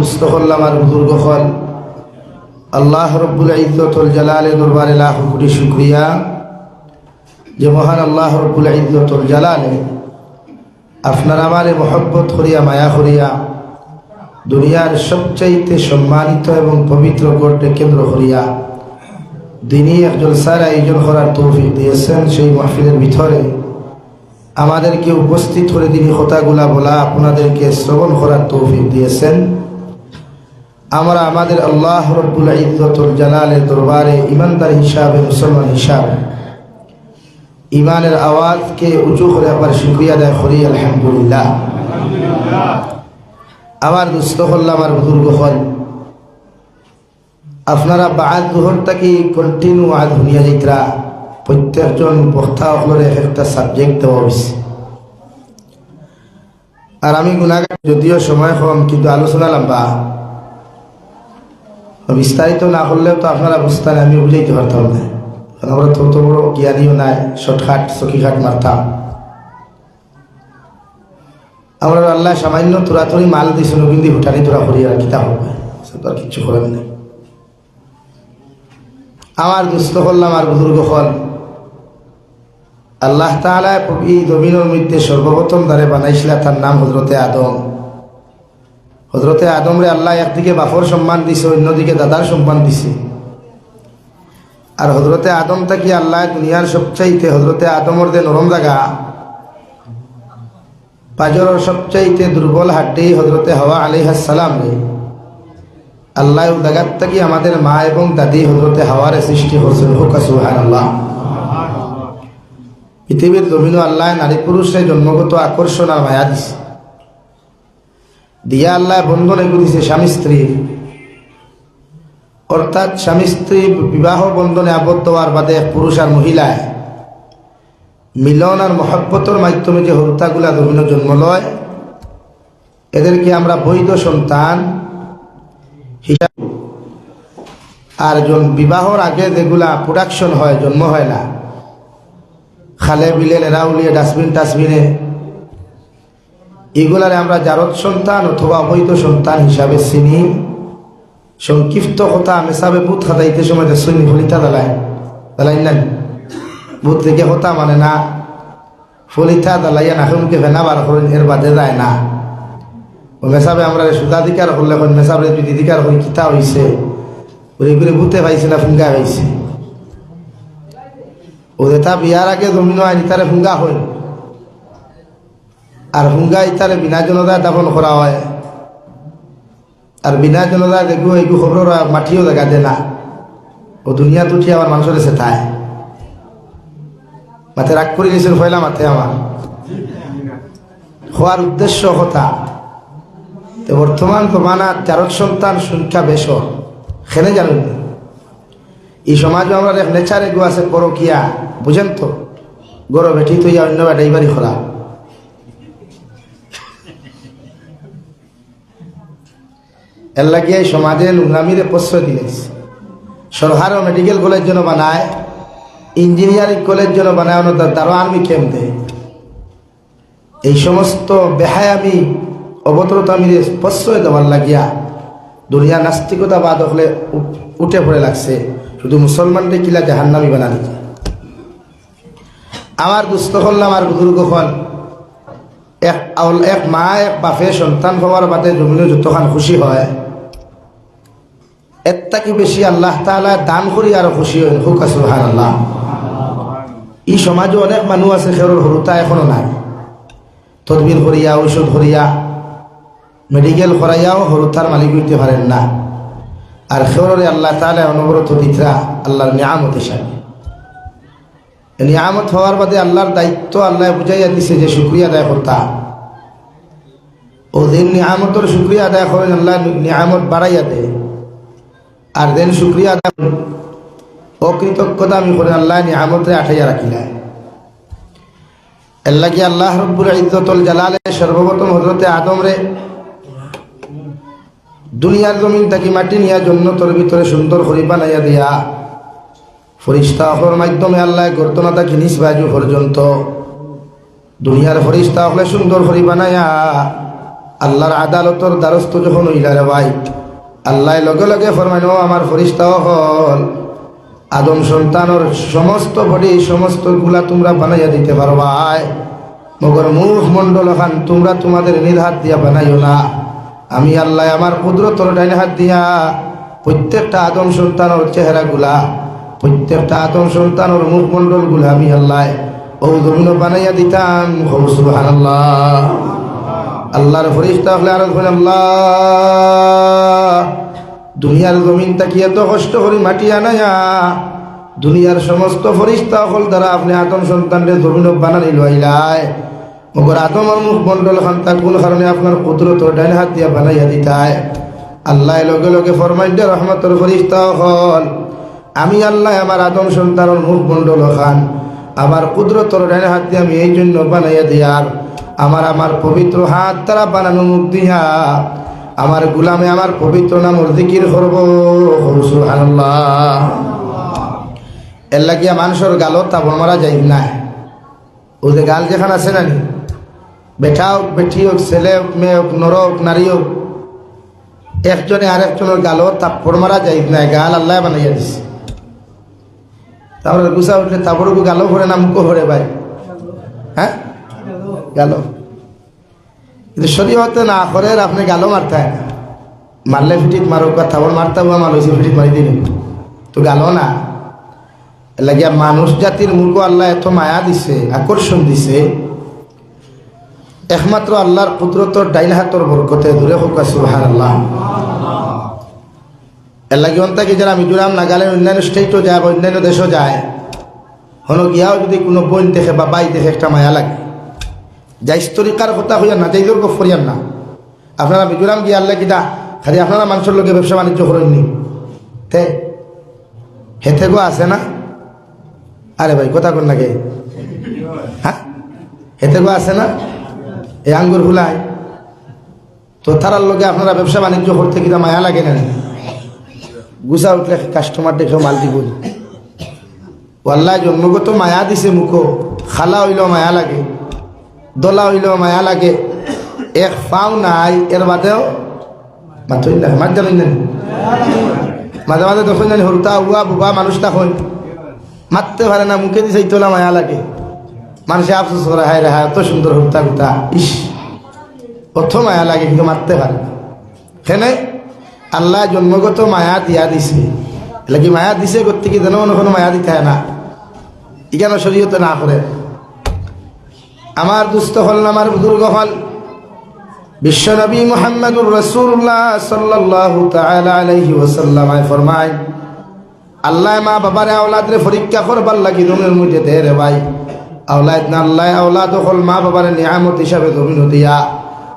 দুস্থ করলাম আর বুজুর্গ হল আল্লাহ রব্বুল ইজ্জতুল জালালে দরবারে লাখ কোটি শুক্রিয়া। যে মহান আল্লাহ রব্বুল ইজ্জতুল জালালে আপনার আমারে মহব্বত করিয়া, মায়া করিয়া দুনিয়ার সবচাইতে সম্মানিত এবং পবিত্র গড়ে কেন্দ্র করিয়া দিনই একজন স্যার আয়োজন করার তৌফিক দিয়েছেন। সেই মাহফিলের ভিতরে আমাদেরকে উপস্থিত করে তিনি কথাগুলা বলা আপনাদেরকে শ্রবণ করার তৌফিক দিয়েছেন। আমরা আমাদের আল্লাহ রব্বুল ইজ্জতুল জালালের দরবারে ইমানদার হিসাবে, মুসলমান হিসাবে ইমানের আওয়াজকে উঁচু করে আবার শুক্রিয়া দেয় করি, আলহামদুলিল্লাহ। আমার দুস্থ করলাম আমার বুজুর্গ হল, আপনারা বাদ দুহর থাকি কন্টিনিউ আদ শুনিয়া যাইতরা প্রত্যেকজন বক্তা হলের এক একটা সাবজেক্ট দেওয়া হয়েছে আর আমি গুণাগার যদিও সময় কম, কিন্তু আলোচনা লম্বা। বিস্তারিত না করলেও তো আপনারা বুঝতেন আমি বুঝাইতে পারতাম না। আমরা তো বড় জ্ঞানীও নাই, শর্টকাট চকিঘাট মারতাম। আমরা আল্লাহ সামান্য তোরাতুরি মাল দিছিল কিন্তু হুটানি তোরা করি আর কিতা হবে। আর কিচ্ছু করেন না আমার দুস্থ করলাম আর বুজুর্গ হল। আল্লাহ তালা এই জমিনের মধ্যে সর্বপ্রথম দ্বারে বানাইছিল তার নাম হজরতে আদম। হজরতে আদমরে আল্লাহ একদিকে বাফর সম্মান দিছে, অন্যদিকে দাদার সম্মান দিছে। আর হজরতে আদম থাকি আল্লাহ দুনিয়ার সবচাইতে, হজরতে আদমর যে নরম জায়গা পাজরের সবচাইতে দুর্বল হাড্ডি হজরতে হওয়া আলিহাসালাম রে। আল্লাহ জায়গার থাকি আমাদের মা এবং দাদি হজরতে হাওয়ার সৃষ্টি করছেন হুকাসুহান আল্লাহ পৃথিবীর জমিন আল্লাহ নারী পুরুষের জন্মগত আকর্ষণ আর মায়া দিছে। দিয়া আল্লাহ বন্ধন দিছে স্বামী স্ত্রী। অর্থাৎ স্বামী স্ত্রী বিবাহ বন্ধনে আবদ্ধ হওয়ার বাদে পুরুষ আর মহিলায় মিলন আর মহব্বতর মাধ্যমে যে হত্যাগুলা জমিন জন্ম লয়, এদেরকে আমরা বৈধ সন্তান হিসাবে আর বিবাহর আগে যেগুলা প্রোডাকশন হয়, জন্ম হয় না। খালে, বিলে লেরা উলিয়ে ডাস্টবিন, টাস্টবিনে এগুলারে আমরা জারদ সন্তান অথবা অবৈধ সন্তান হিসাবে চিনি। সংক্ষিপ্ত কথা মেসাবে বুথ খাতা খাতাইতে সময় শুনি ফলিতা দালায় দালাই। না বুথ থেকে কথা মানে না। ফলিতা দালাইয়া নাখুনকে ভেনা বার করেন, এর বাদে যায় না। ও মেসাবে আমরা সুদাধিকার করলে এখন মেসাবে যদি অধিকার হই কিতা হইছে। ওই করে বুথে পাইছে না ফুঙ্গা হয়েছে ও এটা বিয়ার আগে জমিন আইনি তারে ফুঙ্গা হয় আর হুঙ্গা ইতারে বিনা জনতায় দাফন করা হয়। আর বিনা জনতায় দেখব এইগু খবর মাটিও দেখা দে না। ও দুনিয়া তুঠি আমার মানুষের সেথায় মাথে রাগ করে নিয়েছিল ফয়লা মাথে আমার হওয়ার উদ্দেশ্য কথা। তো বর্তমান প্রমাণার চারক সন্তান সংখ্যা বেশ খেলে জানেন এই সমাজও আমরা নেচার এগু আছে পরকিয়া বুঝেন তো? গরো বেটি তো অন্য বেটাই বাড়ি খোলা এর লাগিয়ে সমাজে নোংরামিরে প্রশ্রয় দিলেছে সরকারও মেডিকেল কলেজ জন্য বানায় ইঞ্জিনিয়ারিং কলেজ জন্য বানায় তারও আর্মি ক্যাম্প দেয়। এই সমস্ত বেহায়ামি অবতরতামিরে প্রশ্রয় দেওয়ার লাগিয়া দুনিয়া নাস্তিকতা বাদ হলে উঠে পড়ে লাগছে। শুধু মুসলমানরে কিলা জাহান্নামি বানা দিচ্ছে আমার দুস্থ হল্লাম আর বুজুর্গ হল। এক এক মা, এক বাপে সন্তান হওয়ার বাদে জমিনে যতখান খুশি হয়, এর থাকি বেশি আল্লাহ তালা দান করি আরও খুশি হয়। হুক সুহান আল্লাহ এই সমাজে অনেক মানুষ আছে, খেরোর হরুতা এখনও নাই। তদবির করিয়া, ঔষধ করিয়া মেডিকেল করাইয়াও হরুতার মালিক হইতে পারেন না। আর খেরোরে আল্লাহ তালা অনবরত দিতরা আল্লাহর নিয়ামত হিসাবে। নিয়ামত হওয়ার বাদে আল্লাহর দায়িত্ব আল্লাহ বুঝাইয়া দিছে যে শুক্রিয়া আদায় করতা। ও দিন নিয়ামতর শুক্রিয়া আদায় করেন আল্লাহ, নিয়ামত বাড়াইয়া দেয়। আর দেন শুক্রিয়া আদায় অকৃতজ্ঞতা আমি করেন আল্লাহ নিয়ামতে আঠাইয়া রাখিলা আল্লাহ কি আল্লাহ রব্বুল ইজ্জতুল জালালে সর্বপ্রথম হজরতে আদম রে দুনিয়ার জমিন থাকি মাটি নিয়া জন্য তোর ভিতরে সুন্দর করি বানাইয়া দিয়া, ফরিস্তা হলোর মাধ্যমে আল্লাহ গর্তনা থাকি নিস বাজু পর্যন্ত দুনিয়ার ফরিস্তা হলে সুন্দর করি বানাইয়া আল্লাহর আদালতর দ্বারস্থ যখন হইলা রে ভাই, আল্লাহ লগে লগে ফরমাইন ও আমার ফরিস্তাও হল আদম সন্তানের সমস্ত বডি, সমস্তগুলা তোমরা বানাইয়া দিতে পারবাই মগর মুখ মন্ডল খান, তোমরা তোমাদের নীল হাত দিয়া বানাইও না। আমি আল্লাহ আমার কুদরতর ডাইন হাত দিয়া প্রত্যেকটা আদম সন্তানের চেহারা গুলা, প্রত্যেকটা আদম সন্তানের মুখ মন্ডলগুলা আমি আল্লাহ ও জমিন বানাইয়া দিতাম। সুবাহ আল্লাহ আল্লাহর ফরিস্তা হলে আর আল্লাহ দুনিয়ার জমিন তাকি এত কষ্ট করি মাটি আনায়া? দুনিয়ার সমস্ত ফরিস্তা হল দ্বারা আপনি আদম সন্তানরে জমিন বানানি লইলাই। মগর আদমর মুখ মন্ডল খান তা কোন কারণে আপনার কুদরত ডাইন হাত দিয়া বানাইয়া দিতায়। আল্লাহ লগে লগে ফরমাইন দে রহমতর ফরিস্তা হল, আমি আল্লাহ আমার আদম সন্তানের মুখ মন্ডল খান, আমার কুদরতর ডাইন হাত দিয়ে আমি এই জন্য বানাইয়া দিয়ার। আমার আমার পবিত্র হাত দ্বারা বানানো মুখ দিয়া আমার গুলামে আমার পবিত্র নাম জিকির করব। এর লাগিয়া মানুষের গালত তাবর মারা যাই না। ও যে গাল যেখানে আছে না বেঠা হোক বেঠি হোক, ছেলে হোক, মেয়ে হোক, নর হোক, নারী হোক, একজনে আরেকজনের গালত তাপড় মারা যাই না। গাল আল্লাহ বানাইয়া দিছে। তারপরে গুছা উঠলে তারপরে গালো ভরে না মুখো ভরে ভাই। হ্যাঁ? গেল। কিন্তু শরীয়তে না করে আপনি গালো মারতে হয় না। মারলে ফিটিক মারো কথা বল, মারতে হবে মার ফিটিক মারি দিলেন তো গালো না। লাগিয়া মানুষ জাতির মূর্খ আল্লাহ এত মায়া দিছে, আকর্ষণ দিছে। একমাত্র আল্লাহর কুদরতর ডাইন হাতর বরকতে, দূরে হোক সুহান আল্লাহ এর লাগে অন্তাকে যারা মিজোরাম নাগাল্যান্ড অন্যান্য স্টেটও যায় বা অন্যান্য দেশও যায়। হনো গিয়াও যদি কোনো বোন দেখে বা বাই দেখে একটা মায়া লাগে। যাইস তরিকার কথা হইয়া না যাইলেও গপ করিয়ান না। আপনারা মিজোরাম গিয়ে আল্লাহ কিনা খালি আপনারা মানুষের লোকে ব্যবসা বাণিজ্য করেননি তে হেথে গো আছে না? আরে ভাই, কথা কোন লাগে হ্যাঁ? হেতে গো আছে না? এই আঙ্গুর হুলায়। তো তারার লোকে আপনারা ব্যবসা বাণিজ্য করতে কিনা মায়া লাগে না? গুছা উঠলে কাস্টমার দেখে মাল দিব। আল্লাহ জন্মগত মায়া দিছে মুখো। খালা হইলেও মায়া লাগে। দলা হইলেও মায়া লাগে। এক পাও নাই, এর বাদেও মাত মাঝে মাঝে তখন জানি হরুতা উয়া বুবা মানুষ তখন মারতে পারে না, মুখে দিছে তোলা মায়া লাগে। মানুষে আফসোস করে, হায় রে, হায়, এত সুন্দর হরুতা গুতা। ইস অত মায়া লাগে, কিন্তু মারতে পারে না। কেনে? আল্লাহ জন্মগত মায়া দিয়া দিছে। এলাকি মায়া দিছে করতে কি যেন কোনো মায়া দিতে হয় না। ইকেন শরীয়তে না করে। আমার দুস্থ হল, আমার বুজুর্গ হল। বিশ্বনবী মোহাম্মদুর রসুল্লাহ সাল্লাহ আলাইহি ওসাল্লামায় ফরমায়, আল্লাহ মা বাবারে আওলাদরে পরীক্ষা করবার লাগি জমির মধ্যে দে রে ভাই। আওলাদ না আল্লাহ আওলাদ হল মা বাবারে নিয়ামত হিসাবে জমিন দিয়া।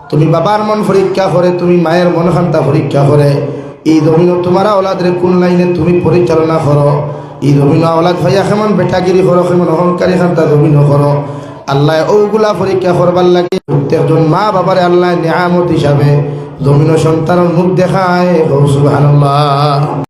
তুমি বাবার মন পরীক্ষা করে, তুমি মায়ের মন খান্তা পরীক্ষা করে। এই জমিন তোমার আওলাদরে কোন লাইনে তুমি পরিচালনা করো। এই জমিন আওলাদ ভাইয়া কেমন বেটাগিরি করো, কেমন অহংকারী খান্তা জমিন করো। আল্লাহ ওগুলা পরীক্ষা করবার লাগে। প্রত্যেকজন মা বাবার আল্লাহ নিয়ামত হিসাবে জমিন সন্তানের মুখ দেখায়। সুবহানাল্লাহ।